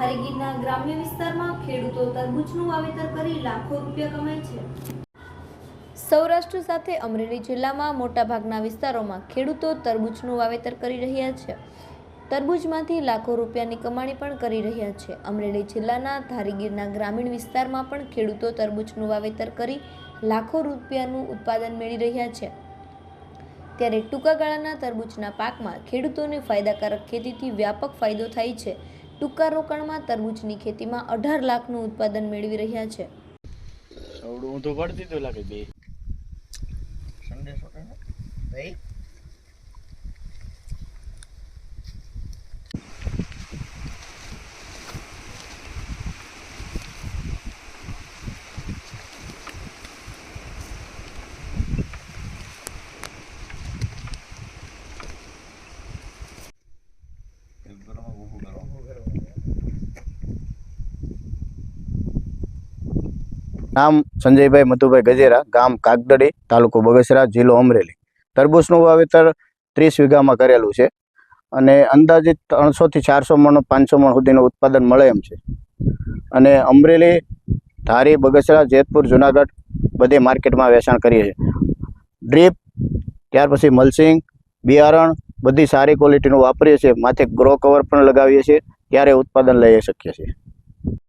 ધારીગીરના ગ્રામ્ય વિસ્તારમાં ખેડૂતો તરબૂચનું વાવેતર કરી લાખો રૂપિયા કમાય છે. સૌરાષ્ટ્ર સાથે અમરેલી જિલ્લામાં મોટાભાગના વિસ્તારોમાં ખેડૂતો તરબૂચનું વાવેતર કરી રહ્યા છે. તરબૂચમાંથી લાખો રૂપિયાની કમાણી પણ કરી રહ્યા છે. અમરેલી જિલ્લાના ધારીગીરના ગ્રામીણ વિસ્તારમાં પણ ખેડૂતો તરબૂચનું વાવેતર કરી લાખો રૂપિયાનું ઉત્પાદન મેળવી રહ્યા છે. ત્યારે ટૂંકા ગાળાના તરબૂચના પાકમાં ખેડૂતોને ફાયદાકારક ખેતીથી વ્યાપક ફાયદો થાય છે. ટૂંકા રોકાણમાં તરબૂચની ખેતીમાં અઢાર લાખનું ઉત્પાદન મેળવી રહ્યા છે. ઊંધું લાગે બે. ને? ભાઈ નામ સંજયભાઈ મધુભાઈ ગજેરા, ગામ કાગદડી, તાલુકો બગસરા, જિલ્લો અમરેલી. તરબૂચનું વાવેતર ત્રીસ વીઘામાં કરેલું છે અને અંદાજિત ત્રણસોથી ચારસો મણ, પાંચસો મણ સુધીનું ઉત્પાદન મળે એમ છે. અને અમરેલી, ધારી, બગસરા, જેતપુર, જુનાગઢ બધે માર્કેટમાં વેચાણ કરીએ છીએ. ડ્રીપ, ત્યાર પછી મલ્સિંગ, બિયારણ બધી સારી ક્વોલિટીનું વાપરીએ છીએ. માથે ગ્રો કવર પણ લગાવીએ છીએ. ત્યારે ઉત્પાદન લઈ શકીએ છીએ.